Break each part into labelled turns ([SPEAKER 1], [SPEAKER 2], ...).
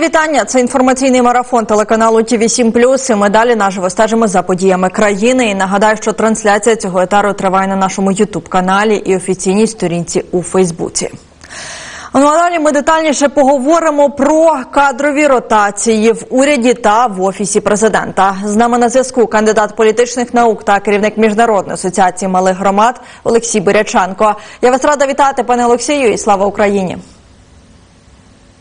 [SPEAKER 1] Вітання, це інформаційний марафон телеканалу ТВ 7 І Ми далі наживо стежимо за подіями країни. І нагадаю, що трансляція цього етару триває на нашому Ютуб каналі і офіційній сторінці у Фейсбуці. Ну а далі ми детальніше поговоримо про кадрові ротації в уряді та в офісі президента. З нами на зв'язку кандидат політичних наук та керівник міжнародної асоціації малих громад Олексій Буряченко. Я вас рада вітати, пане Олексію, і слава Україні.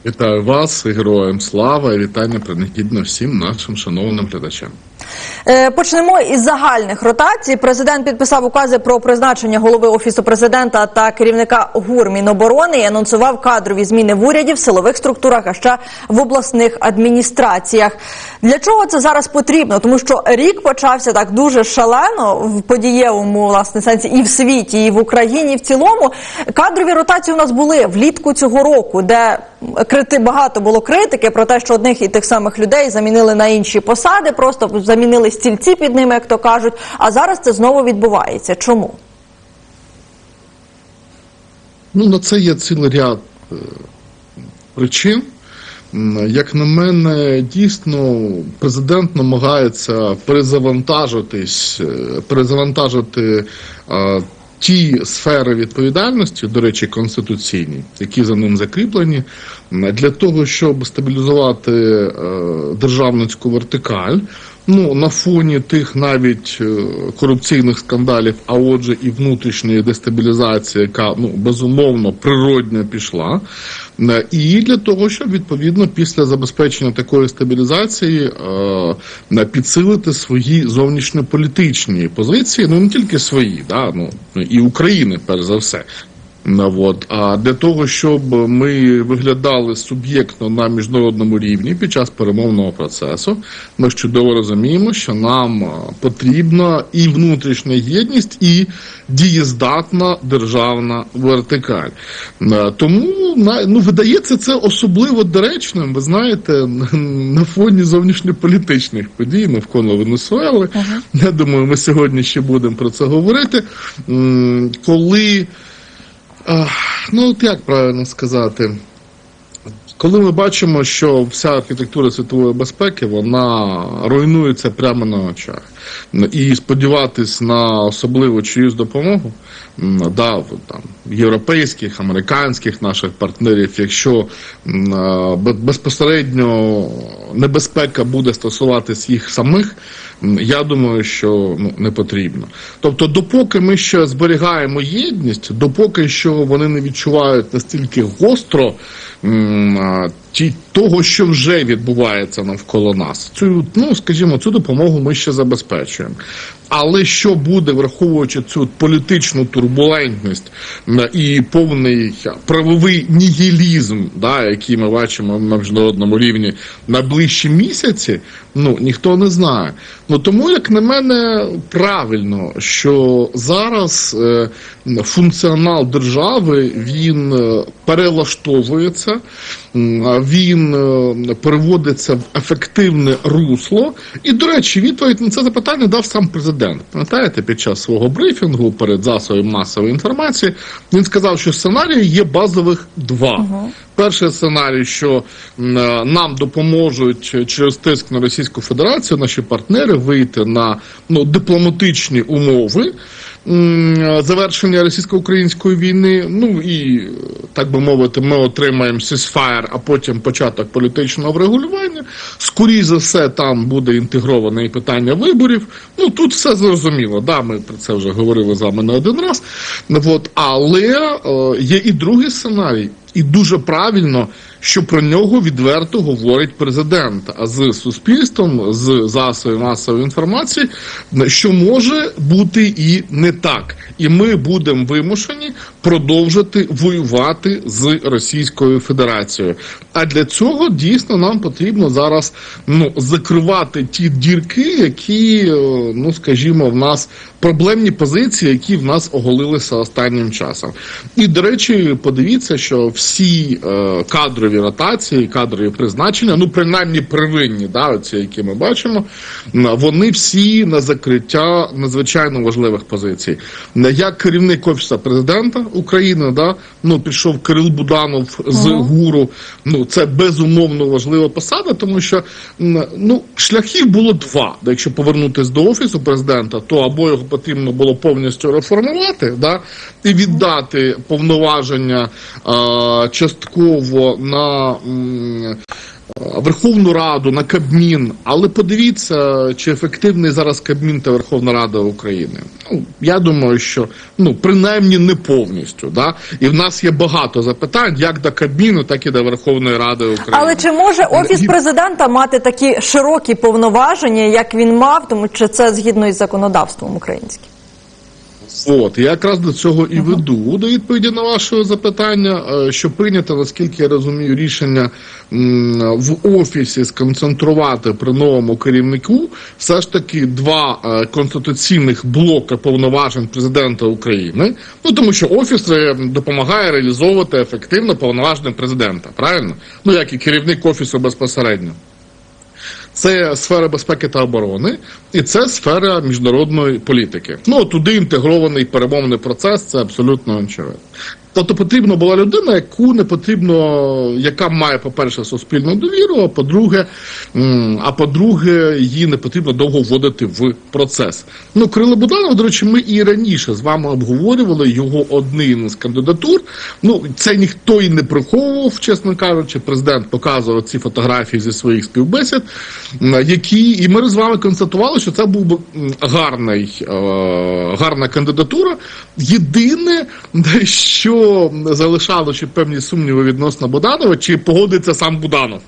[SPEAKER 2] Вітаю вас, героям слава, і вітання принагідно всім нашим шановним глядачам.
[SPEAKER 1] Е, Почнемо із загальних ротацій. Президент підписав укази про призначення голови офісу президента та керівника ГУР Міноборони і анонсував кадрові зміни в уряді, в силових структурах, а ще в обласних адміністраціях. Для чого це зараз потрібно? Тому що рік почався так дуже шалено в подієвому власне сенсі і в світі, і в Україні. і В цілому кадрові ротації у нас були влітку цього року, де крити багато було критики про те, що одних і тих самих людей замінили на інші посади, просто замінили стільці під ними, як то кажуть. А зараз це знову відбувається. Чому?
[SPEAKER 2] Ну, на це є цілий ряд е, причин. Як на мене, дійсно президент намагається перезавантажитись, е, перезавантажити ті сфери відповідальності, до речі, конституційні, які за ним закріплені, для того, щоб стабілізувати е, державницьку вертикаль. Ну, на фоні тих навіть е, корупційних скандалів, а отже, і внутрішньої дестабілізації, яка ну безумовно природньо пішла, Е, і для того, щоб відповідно після забезпечення такої стабілізації е, е, підсилити свої зовнішньополітичні позиції, ну не тільки свої, да, ну і України, перш за все. Ну, от. А для того, щоб ми виглядали суб'єктно на міжнародному рівні під час перемовного процесу, ми ж чудово розуміємо, що нам потрібна і внутрішня єдність, і дієздатна державна вертикаль. Е, Тому ну, видається це особливо доречним, ви знаєте, на фоні зовнішньополітичних подій навколо Венесуели. Я думаю, ми сьогодні ще будемо про це говорити. Коли Ну, от як правильно сказати? Коли ми бачимо, що вся архітектура світової безпеки вона руйнується прямо на очах, і сподіватись на особливу чиюсь допомогу, да, там європейських, американських наших партнерів, якщо бе- безпосередньо небезпека буде стосуватись їх самих, я думаю, що ну, не потрібно. Тобто, допоки ми ще зберігаємо єдність, допоки що вони не відчувають настільки гостро м, ті, того, що вже відбувається навколо нас, цю, ну скажімо, цю допомогу ми ще забезпечуємо. Але що буде, враховуючи цю політичну турбулентність і повний правовий нігілізм, да, який ми бачимо на міжнародному рівні на ближчі місяці, ну ніхто не знає. Ну тому, як на мене, правильно, що зараз е, функціонал держави він е, перелаштовується, він е, переводиться в ефективне русло. І, до речі, відповідь на це запитання дав сам президент. Пам'ятаєте, під час свого брифінгу перед засобом масової інформації він сказав, що сценарії є базових два. Перший сценарій, що е, нам допоможуть через тиск на Російську Федерацію наші партнери вийти на ну, дипломатичні умови завершення російсько-української війни. Ну і так би мовити, ми отримаємо сісфаєр, а потім початок політичного врегулювання. Скоріше за все, там буде інтегроване і питання виборів. Ну тут все зрозуміло. Да, ми про це вже говорили з вами не один раз. От, але е, є і другий сценарій. І дуже правильно, що про нього відверто говорить президент. А з суспільством, з засобів масової інформації, що може бути і не так. І ми будемо вимушені продовжити воювати з Російською Федерацією. А для цього дійсно нам потрібно зараз ну закривати ті дірки, які, е, ну скажімо, в нас проблемні позиції, які в нас оголилися останнім часом. І до речі, подивіться, що всі е, кадрові ротації, кадрові призначення, ну принаймні первинні, да, оці, які ми бачимо, вони всі на закриття надзвичайно важливих позицій. як керівник офісу президента України, да, ну пішов Кирил Буданов з ГУРу. Ну це безумовно важлива посада, тому що ну шляхів було два. Якщо повернутися до офісу президента, то або його потрібно було повністю реформувати, да, і віддати повноваження а, частково на. м, Верховну Раду на Кабмін, але подивіться, чи ефективний зараз Кабмін та Верховна Рада України. Ну я думаю, що ну принаймні не повністю. Да? І в нас є багато запитань як до Кабміну, так і до Верховної Ради України.
[SPEAKER 1] Але чи може офіс президента мати такі широкі повноваження, як він мав, тому що це згідно із законодавством українським?
[SPEAKER 2] От я якраз до цього і веду до відповіді на ваше запитання, е, що прийнято, наскільки я розумію, рішення в офісі сконцентрувати при новому керівнику все ж таки два е, конституційних блоки повноважень президента України. Ну тому що офіс е, допомагає реалізовувати ефективно повноваження президента, правильно? Ну як і керівник офісу безпосередньо. Це сфера безпеки та оборони, і це сфера міжнародної політики. Ну туди інтегрований перемовний процес, це абсолютно очевидно. Тобто потрібна була людина, яку не потрібно, яка має, по-перше, суспільну довіру, а по-друге, а по-друге, її не потрібно довго вводити в процес. Ну, Кирило Буданов, до речі, ми і раніше з вами обговорювали його один з кандидатур. Ну, це ніхто і не приховував, чесно кажучи. Президент показував ці фотографії зі своїх співбесід, які і ми з вами констатували, що це був би гарний, е, гарна кандидатура. Єдине, де що залишало ще певні сумніви відносно Буданова, чи погодиться сам Буданов.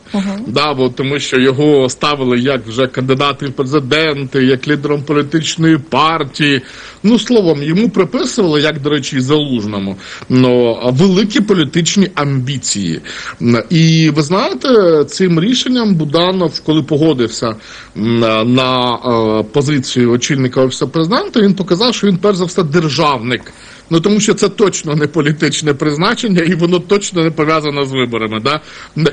[SPEAKER 2] Да, бо, тому що його ставили як вже кандидати в президенти, як лідером політичної партії. Ну, словом, йому приписували, як, до речі, залужному, ну, великі політичні амбіції. І ви знаєте, цим рішенням Буданов, коли погодився м, на е, позицію очільника офісу президента, він показав, що він перш за все державник. Ну тому що це точно не політичне призначення, і воно точно не пов'язано з виборами. Да?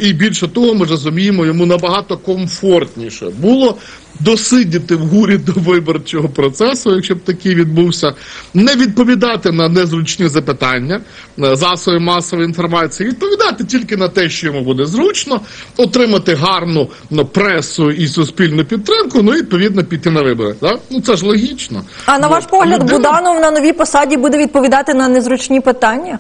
[SPEAKER 2] І більше того, ми розуміємо, йому набагато комфортніше було досидіти в гурі до виборчого процесу, якщо б такий відбувся, не відповідати на незручні запитання е, засоби масової інформації, відповідати тільки на те, що йому буде зручно, отримати гарну ну, пресу і суспільну підтримку, ну і відповідно піти на вибори. Да? Ну це ж логічно.
[SPEAKER 1] А на
[SPEAKER 2] Ну,
[SPEAKER 1] ваш погляд,
[SPEAKER 2] людина-
[SPEAKER 1] Буданов на новій посаді буде відповідати на незручні питання?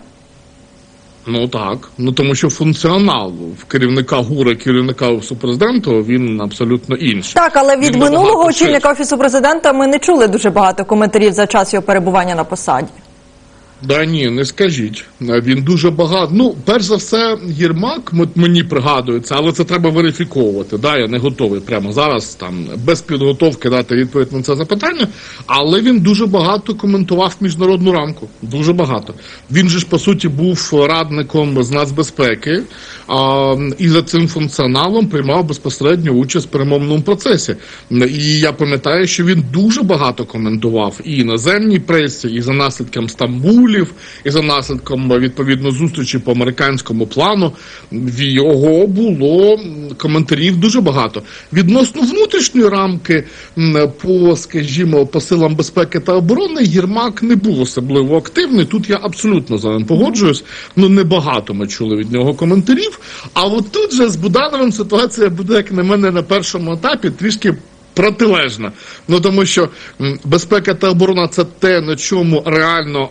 [SPEAKER 2] Ну так. Ну тому що функціонал в керівника ГУРа, керівника офісу президента, він абсолютно інший.
[SPEAKER 1] Так, але від
[SPEAKER 2] Він
[SPEAKER 1] минулого очільника офісу президента ми не чули дуже багато коментарів за час його перебування на посаді.
[SPEAKER 2] Да ні, не скажіть. Він дуже багато. Ну, перш за все, Єрмак мені пригадується, але це треба верифіковувати. Да, я не готовий прямо зараз там без підготовки дати відповідь на це запитання. Але він дуже багато коментував міжнародну рамку. Дуже багато. Він же ж по суті був радником з нацбезпеки, а, і за цим функціоналом приймав безпосередню участь в перемовному процесі. І я пам'ятаю, що він дуже багато коментував і іноземній пресі, і за наслідком Стамбулів, і за наслідком відповідно зустрічі по американському плану. В його було коментарів дуже багато. Відносно внутрішньої рамки, по, скажімо, по силам безпеки та оборони, Єрмак не був особливо активний. Тут я абсолютно з вами погоджуюсь. Ну небагато ми чули від нього коментарів. А от тут же з Будановим ситуація буде, як на мене, на першому етапі трішки. Протилежна, ну тому що безпека та оборона це те, на чому реально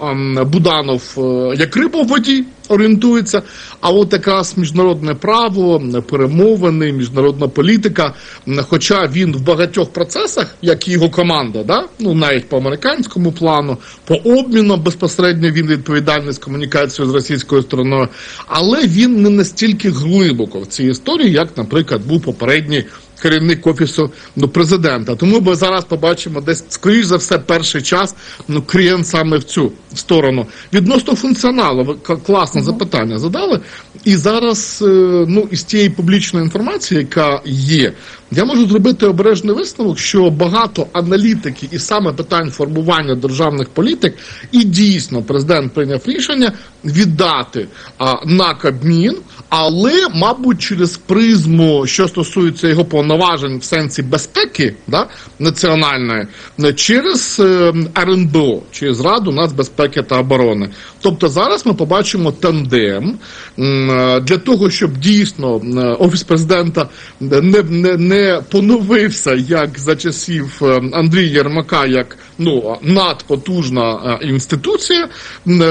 [SPEAKER 2] Буданов е, як риба в воді орієнтується. А от якраз міжнародне право, перемовини, міжнародна політика. Хоча він в багатьох процесах, як і його команда, да? ну навіть по американському плану, по обміну безпосередньо він відповідальний з комунікацією з російською стороною, але він не настільки глибоко в цій історії, як, наприклад, був попередній керівник офісу ну, президента. Тому ми зараз побачимо десь, скоріш за все, перший час ну, клієнт саме в цю сторону. Відносно функціоналу, ви класне запитання задали. І зараз, е, ну, із тієї публічної інформації, яка є, я можу зробити обережний висновок, що багато аналітики і саме питань формування державних політик, і дійсно президент прийняв рішення віддати а, на Кабмін, але, мабуть, через призму, що стосується його повноважень в сенсі безпеки да, національної, через е, РНБО, через Раду нацбезпеки та оборони. Тобто зараз ми побачимо тандем для того, щоб дійсно е, офіс президента не, не, не поновився як за часів е, Андрія Єрмака, як ну надпотужна е, інституція,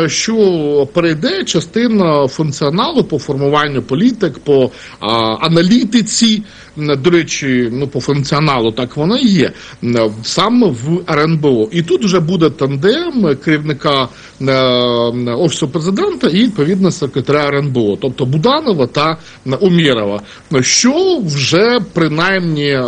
[SPEAKER 2] що перейде частина функціоналу по формуванню політик, по а, аналітиці. До речі, ну по функціоналу так воно і є саме в РНБО. І тут вже буде тандем керівника е, офісу президента і відповідно секретаря РНБО, тобто Буданова та е, Умєрова, що вже принаймні е,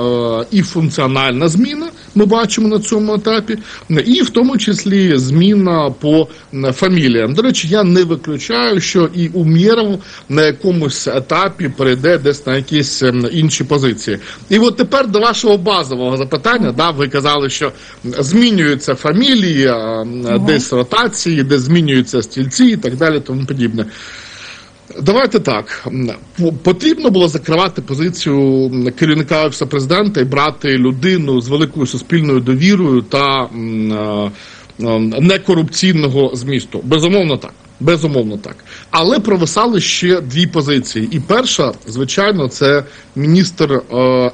[SPEAKER 2] і функціональна зміна. Ми бачимо на цьому етапі, і в тому числі зміна по фаміліям. До речі, я не виключаю, що і Умєров на якомусь етапі перейде десь на якісь інші позиції. І от тепер до вашого базового запитання, да, ви казали, що змінюються фамілії, ем, десь ротації, де змінюються стільці і так далі, тому подібне. Давайте так. Потрібно було закривати позицію керівника офісу президента і брати людину з великою суспільною довірою та е, некорупційного змісту. Безумовно так. Безумовно так. Але провисали ще дві позиції. І перша, звичайно, це міністр е,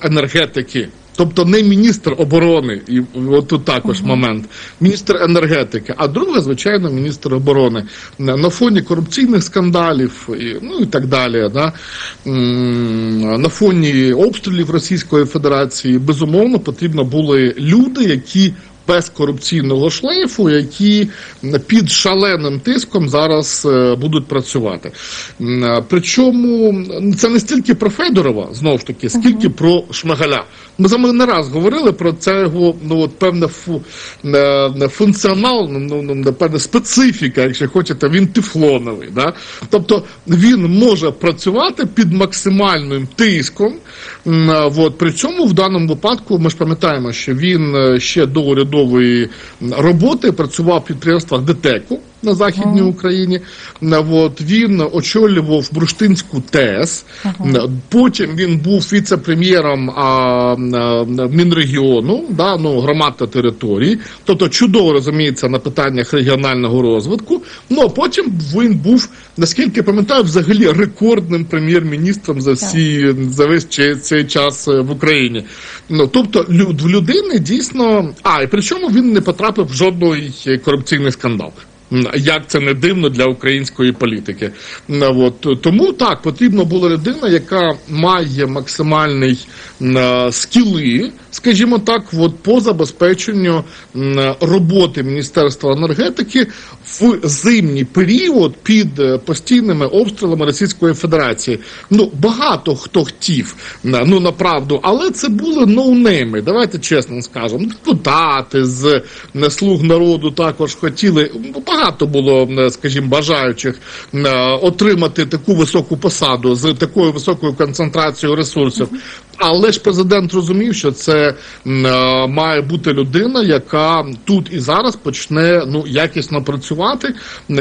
[SPEAKER 2] енергетики. Тобто не міністр оборони, і от тут також момент, міністр енергетики, а друга, звичайно, міністр оборони на на фоні корупційних скандалів, і, ну і так далі. Да? На фоні обстрілів Російської Федерації безумовно потрібно були люди, які без корупційного шлейфу, які під шаленим тиском зараз е, будуть працювати. Е, Причому це не стільки про Федорова, знову ж таки, скільки про Шмигаля. Ми вами не раз говорили про це його ну от певне фу, е, не, функціонал, ну, ну не певна специфіка, якщо хочете, він тефлоновий. Да? Тобто він може працювати під максимальним тиском. Е, От, при цьому в даному випадку ми ж пам'ятаємо, що він е, ще до урядової роботи працював в підприємствах ДТЕКу на Західній Україні. Е, От, він очолював Бурштинську ТЕС. Е, Потім він був віце-прем'єром Мінрегіону, да, ну, громад та територій. Тобто чудово розуміється на питаннях регіонального розвитку. Ну а потім він був, наскільки я пам'ятаю, взагалі рекордним прем'єр-міністром за всі за весь цей, цей час е, в Україні. Ну тобто, лю- в людини дійсно. А, і причому він не потрапив в жодний корупційний скандал. Як це не дивно для української політики. М, От тому так потрібна була людина, яка має максимальний е, скіли, скажімо так, от по забезпеченню м, роботи Міністерства енергетики в зимній період під е, постійними обстрілами Російської Федерації. Ну багато хто хотів, ну направду, але це були ноунейми. Давайте чесно скажемо. Депутати з е, слуг народу також хотіли. Багато було, скажімо, бажаючих е, отримати таку високу посаду з такою високою концентрацією ресурсів. Але ж президент розумів, що це е, має бути людина, яка тут і зараз почне ну якісно працювати,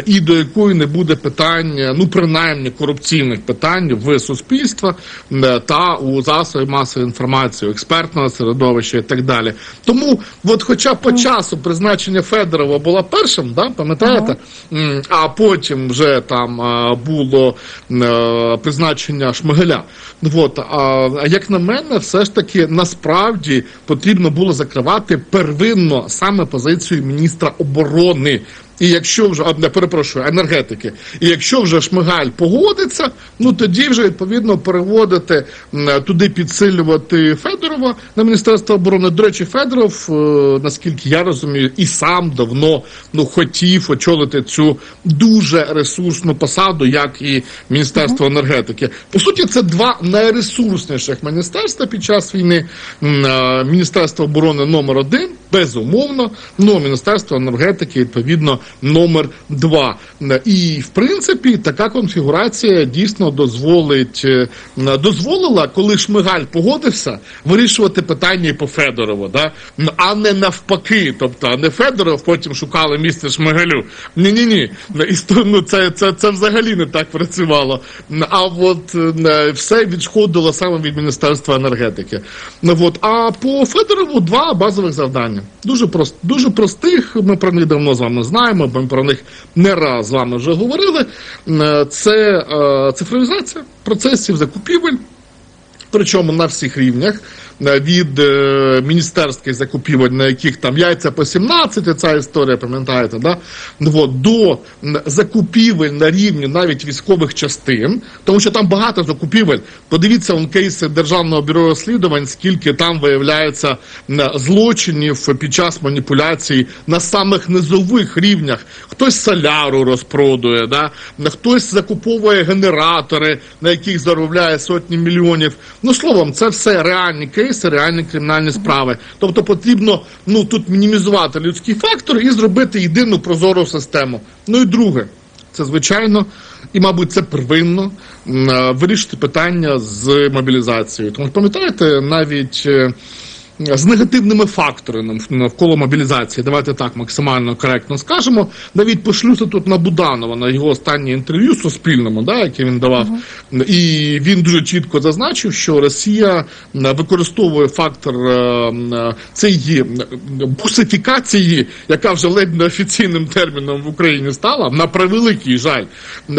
[SPEAKER 2] і до якої не буде питань, е, ну принаймні корупційних питань в суспільства е, та у засобі масової інформації, експертного середовища і так далі. Тому, от, хоча по часу призначення Федорова була першим, да, пам'ятаєте, М, а потім вже там а, було е, призначення Шмигеля. От, а як на мене, все ж таки насправді потрібно було закривати первинно саме позицію міністра оборони. І якщо вже а, не, перепрошую енергетики, і якщо вже Шмигаль погодиться, ну тоді вже відповідно переводити туди підсилювати Федорова на міністерство оборони. До речі, Федоров, е, наскільки я розумію, і сам давно ну хотів очолити цю дуже ресурсну посаду, як і міністерство енергетики. По суті, це два найресурсніших міністерства під час війни. Е, Міністерство оборони номер один безумовно. Ну міністерство енергетики відповідно номер два. Е, І в принципі така конфігурація дійсно дозволить е, дозволила, коли Шмигаль погодився, вирішувати питання по Федорову, да? А не навпаки. Тобто, не Федоров потім шукали місце Шмигалю. Ні, ні, ні. Ну, це, це, це взагалі не так працювало. А от е, все відходило саме від Міністерства енергетики. Ну, от. А по Федорову два базових завдання. Дуже прост, дуже простих. Ми про них давно з вами знаємо. Ми про них не раз з вами вже говорили. Е, Це е, цифровізація процесів закупівель. Причому на всіх рівнях від е, міністерських закупівель, на яких там яйця по 17, ця історія, пам'ятаєте, да? Ну, от, до закупівель на рівні навіть військових частин, тому що там багато закупівель. Подивіться он кейси Державного бюро розслідувань, скільки там виявляється злочинів під час маніпуляцій на самих низових рівнях. Хтось соляру розпродує, да? хтось закуповує генератори, на яких заробляє сотні мільйонів. Ну словом, це все реальні кейси, реальні кримінальні справи. Тобто потрібно ну тут мінімізувати людський фактор і зробити єдину прозору систему. Ну і друге, це звичайно, і мабуть, це первинно е, вирішити питання з мобілізацією. Тому пам'ятаєте, навіть. З негативними факторами навколо мобілізації, давайте так максимально коректно скажемо. Навіть пошлюся тут на Буданова на його останнє інтерв'ю Суспільному, да, яке він давав, і він дуже чітко зазначив, що Росія е, використовує фактор е, е, цієї бусифікації, яка вже ледь не офіційним терміном в Україні стала, на превеликий жаль,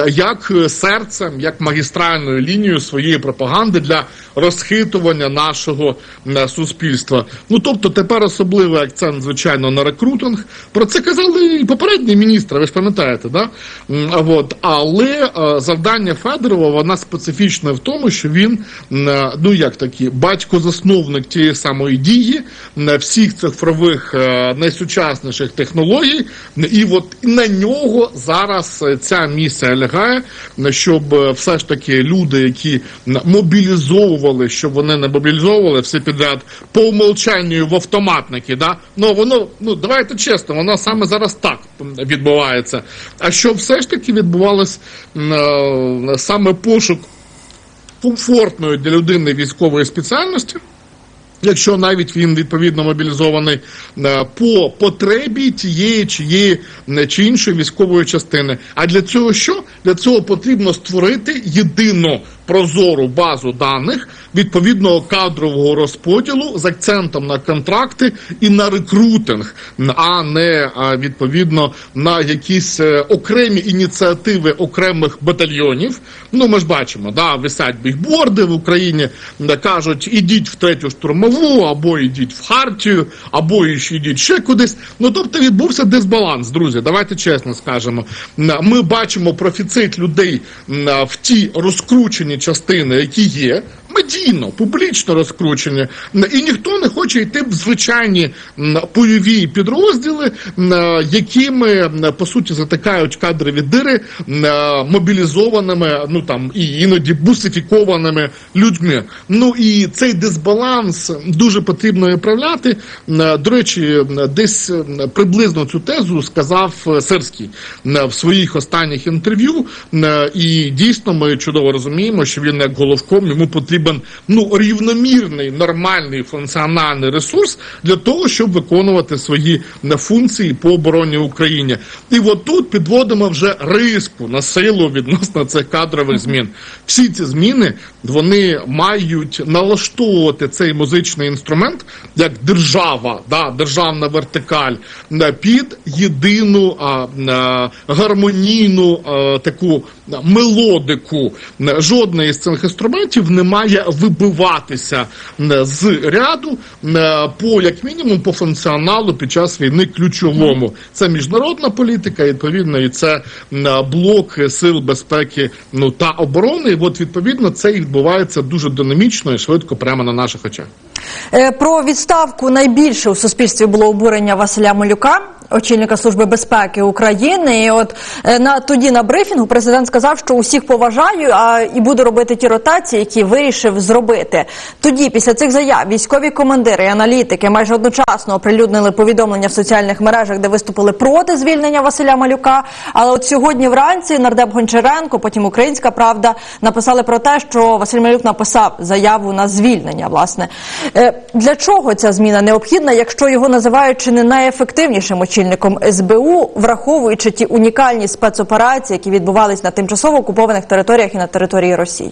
[SPEAKER 2] як серцем, як магістральною лінією своєї пропаганди для розхитування нашого е, суспільства. Ну тобто тепер особливий акцент, звичайно, на рекрутинг. Про це казали і попередні міністри, ви ж пам'ятаєте, да? От. Але е, завдання Федорова вона специфічна в тому, що він, е, ну як такі, батько-засновник тієї самої дії, всіх цифрових е, найсучасніших технологій, і от на нього зараз ця місія лягає, щоб все ж таки люди, які мобілізовували, щоб вони не мобілізовували все підряд по умолчанню в автоматники, да? ну воно, ну давайте чесно, воно саме зараз так відбувається. А щоб все ж таки відбувалось е, саме пошук комфортної для людини військової спеціальності. Якщо навіть він відповідно мобілізований е, по потребі тієї чи є чи іншої військової частини. А для цього що? Для цього потрібно створити єдину прозору базу даних відповідного кадрового розподілу з акцентом на контракти і на рекрутинг, а не відповідно на якісь е, окремі ініціативи окремих батальйонів. Ну ми ж бачимо, да, висять бігборди в Україні, кажуть, ідіть в третю штурмову, або ідіть в Хартію, або ідіть ще кудись. Ну тобто відбувся дисбаланс, друзі. Давайте чесно скажемо. Ми бачимо профіцит людей в ті розкручені частини, які є. Медійно, публічно розкручені, і ніхто не хоче йти в звичайні бойові підрозділи, якими по суті затикають кадрові дири мобілізованими, ну там і іноді бусифікованими людьми. Ну і цей дисбаланс дуже потрібно виправляти. До речі, десь приблизно цю тезу сказав е, Сирський в своїх останніх інтерв'ю. І дійсно ми чудово розуміємо, що він як головком йому потрібен ну рівномірний нормальний функціональний ресурс для того, щоб виконувати свої функції по обороні України. І от тут підводимо вже риску на силу відносно цих кадрових змін. Всі ці зміни вони мають налаштовувати цей музичний інструмент як держава, да, державна вертикаль на під єдину а, а, гармонійну а, таку мелодику. Жодний з цих інструментів не має вибиватися з ряду по як мінімум по функціоналу під час війни ключовому. Це міжнародна політика, відповідно, і це блок сил безпеки ну та оборони. І от відповідно це і відбувається дуже динамічно і швидко прямо на наших очах.
[SPEAKER 1] Е, Про відставку найбільше у суспільстві було обурення Василя Малюка. Очільника служби безпеки України. І от е, на тоді на брифінгу президент сказав, що усіх поважаю, а і буду робити ті ротації, які вирішив зробити. Тоді, після цих заяв, військові командири і аналітики майже одночасно оприлюднили повідомлення в соціальних мережах, де виступили проти звільнення Василя Малюка. Але от сьогодні вранці нардеп Гончаренко, потім Українська Правда написали про те, що Василь Малюк написав заяву на звільнення. Власне Е, для чого ця зміна необхідна, якщо його називають чи не найефективнішим очільником СБУ, враховуючи ті унікальні спецоперації, які відбувались на тимчасово окупованих територіях і на території Росії?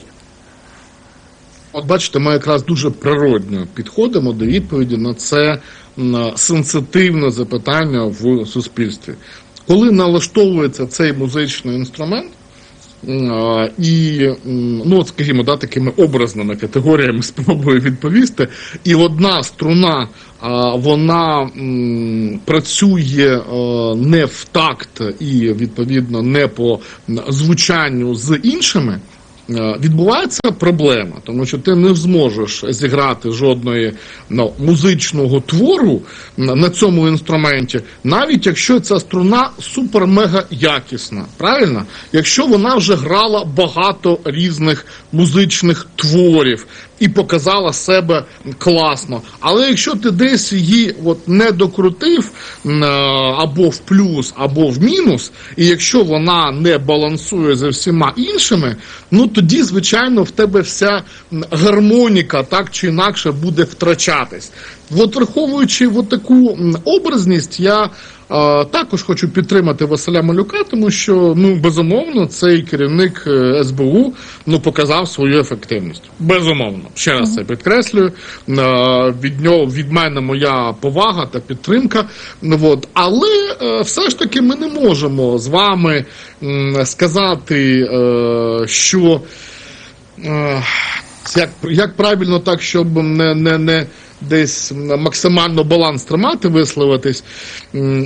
[SPEAKER 2] От бачите, ми якраз дуже природньо підходимо до відповіді на це м, сенситивне запитання в суспільстві. Коли налаштовується цей музичний інструмент, і, ну, скажімо, да, такими образними категоріями спробую відповісти, і одна струна, вона працює е, не в такт і, відповідно, не по звучанню з іншими. Е, Відбувається проблема, тому що ти не зможеш зіграти жодної ну, музичного твору на на цьому інструменті, навіть якщо ця струна супер-мега якісна. Правильно? Якщо вона вже грала багато різних музичних творів і показала себе класно. Але якщо ти десь її от не докрутив е, або в плюс, або в мінус, і якщо вона не балансує за всіма іншими, ну тоді, звичайно, в тебе вся гармоніка так чи інакше буде втрачатись. От враховуючи от таку образність, я також хочу підтримати Василя Малюка, тому що ну безумовно цей керівник е, СБУ ну показав свою ефективність. Безумовно, ще раз це підкреслюю. Е, від нього від мене моя повага та підтримка. Ну, от. Але е, все ж таки ми не можемо з вами сказати, що. Як, як правильно так, щоб не, не, не десь максимально баланс тримати, висловитись,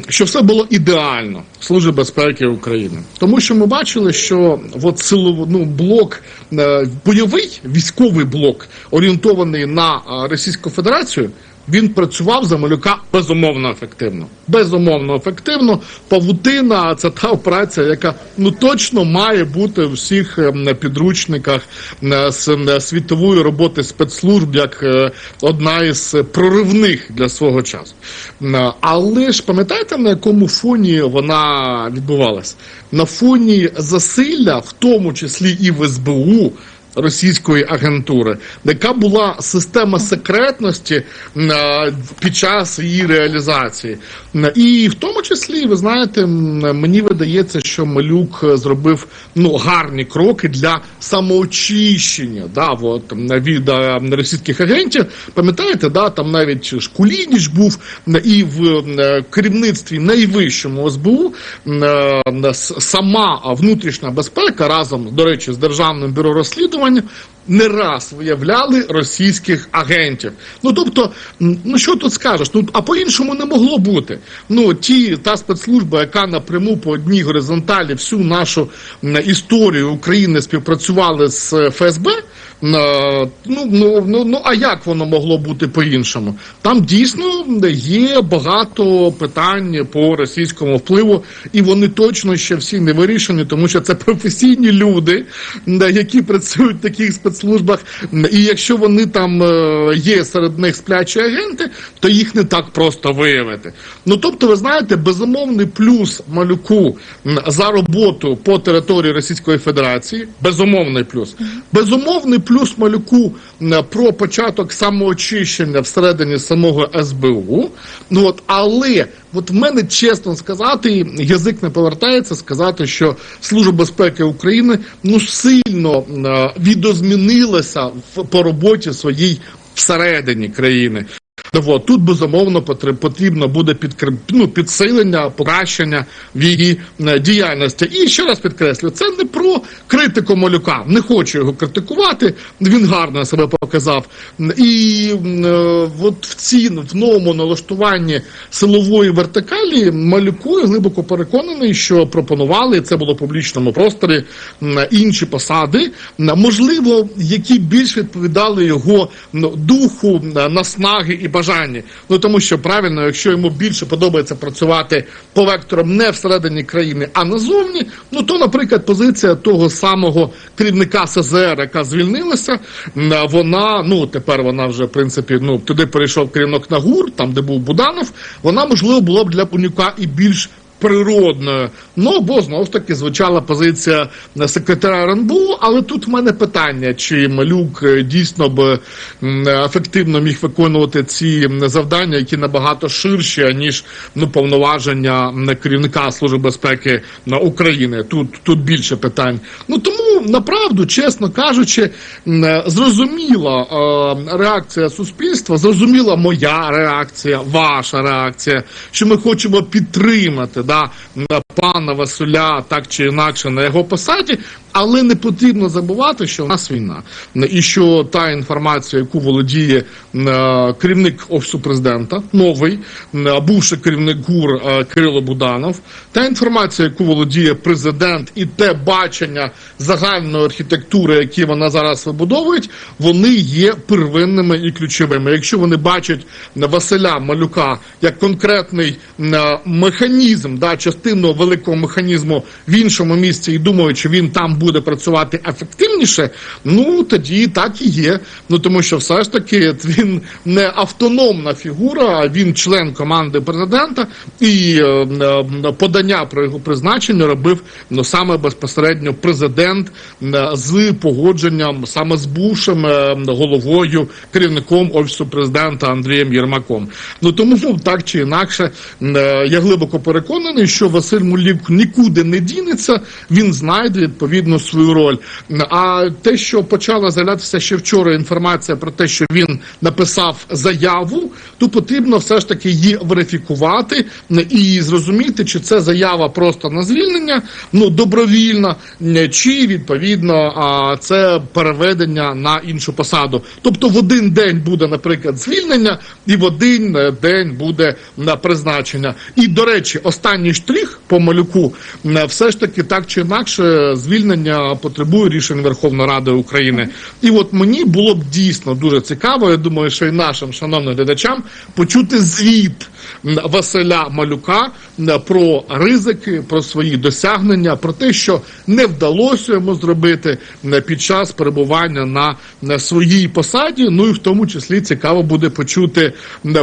[SPEAKER 2] що все було ідеально Служби безпеки України. Тому що ми бачили, що от силов, ну, блок, е, бойовий військовий блок, орієнтований на е, Російську Федерацію, він працював за малюка безумовно ефективно. Безумовно ефективно. Павутина це та операція, яка ну точно має бути у всіх ем, підручниках е, е, світової роботи спецслужб як е, одна із проривних для свого часу. Але ж пам'ятаєте, на якому фоні вона відбувалась? На фоні засилля, в тому числі і в СБУ російської агентури, яка була система секретності е, під час її реалізації. І в тому числі, ви знаєте, мені видається, що Малюк е, зробив ну гарні кроки для самоочищення да, от, від е, російських агентів. Пам'ятаєте, да, там навіть Шкулініч був і в керівництві найвищому СБУ сама внутрішня безпека разом, до речі, з Державним бюро розслідування не раз виявляли російських агентів. Ну тобто, ну що тут скажеш? Ну а по-іншому не могло бути. Ну ті та спецслужба, яка напряму по одній горизонталі всю нашу історію України співпрацювали з е, ФСБ. Ну, ну, ну, ну а як воно могло бути по-іншому? Там дійсно є багато питань по російському впливу, і вони точно ще всі не вирішені, тому що це професійні люди, які працюють в таких спецслужбах. І якщо вони там е, є серед них сплячі агенти, то їх не так просто виявити. Ну тобто, ви знаєте, безумовний плюс малюку за роботу по території Російської Федерації, безумовний плюс. Безумовний плюс малюку про початок самоочищення всередині самого СБУ. Ну от, але от в мене чесно сказати, язик не повертається сказати, що Служба безпеки України ну сильно е, відозмінилася в, по роботі своїй всередині країни. От, тут безумовно потр- потрібно буде підкр... ну, підсилення, покращення в її е, діяльності. І ще раз підкреслю, це не про критику малюка. Не хочу його критикувати. Він гарно себе показав. І е, от в ці в новому налаштуванні силової вертикалі малюку я глибоко переконаний, що пропонували це було в публічному просторі м, інші посади, можливо, які більш відповідали його духу, наснаги і бажанні. Ну тому що правильно, якщо йому більше подобається працювати по векторам не всередині країни, а назовні, ну то, наприклад, позиція того самого керівника СЗР, яка звільнилася, вона ну тепер вона вже в принципі ну туди перейшов керівник Нагур, там де був Буданов, вона можливо була б для Пунюка і більш природною. Ну бо знову ж таки звучала позиція секретаря РНБУ, але тут в мене питання, чи Малюк е, дійсно б ефективно міг виконувати ці завдання, які набагато ширші, ніж ну повноваження керівника Служби безпеки на України. Тут тут більше питань. Ну тому направду, чесно кажучи, е, зрозуміла е, реакція суспільства, зрозуміла моя реакція, ваша реакція, що ми хочемо підтримати да, м, пана Василя так чи інакше на його посаді, але не потрібно забувати, що в нас війна, і що та інформація, яку володіє е, керівник офісу президента, новий, е, бувший керівник ГУР е, Кирило Буданов, та інформація, яку володіє президент, і те бачення загальної архітектури, які вона зараз вибудовують, вони є первинними і ключовими. Якщо вони бачать Василя Малюка як конкретний механізм, да, частину великого механізму в іншому місці і думають, що він там буде працювати ефективніше, ну тоді так і є. Ну тому що все ж таки він не автономна фігура, а він член команди президента, і е, е, подання про його призначення робив ну саме безпосередньо президент е, з погодженням саме з бувшим головою керівником офісу президента Андрієм Єрмаком. Ну тому так чи інакше я глибоко переконаний, що Василь Мулік нікуди не дінеться, він знайде відповідно свою роль. А те, що почала з'являтися ще вчора інформація про те, що він написав заяву, то потрібно все ж таки її верифікувати і зрозуміти, чи це заява просто на звільнення, ну добровільна, чи відповідно це переведення на іншу посаду. Тобто в один день буде, наприклад, звільнення, і в один е, день буде на призначення. І до речі, останній штрих по малюку е, все ж таки так чи інакше звільнення потребує рішень Верховної Ради України. І от мені було б дійсно дуже цікаво. Я думаю, що і нашим шановним глядачам почути звіт Василя Малюка про ризики, про свої досягнення, про те, що не вдалося йому зробити м, під час перебування на, на своїй посаді. Ну і в тому числі цікаво буде почути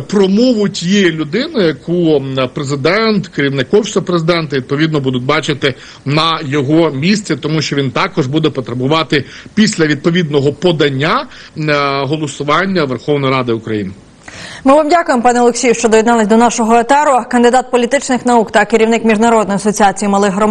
[SPEAKER 2] промову тієї людини, яку президент, керівник офісу президента відповідно будуть бачити на його місці, тому що він також буде потребувати після відповідного подання голосування Верховної Ради України.
[SPEAKER 1] Ми вам дякуємо, пане Олексію, що доєднались до нашого етеру. Кандидат політичних наук та керівник міжнародної асоціації малих громад.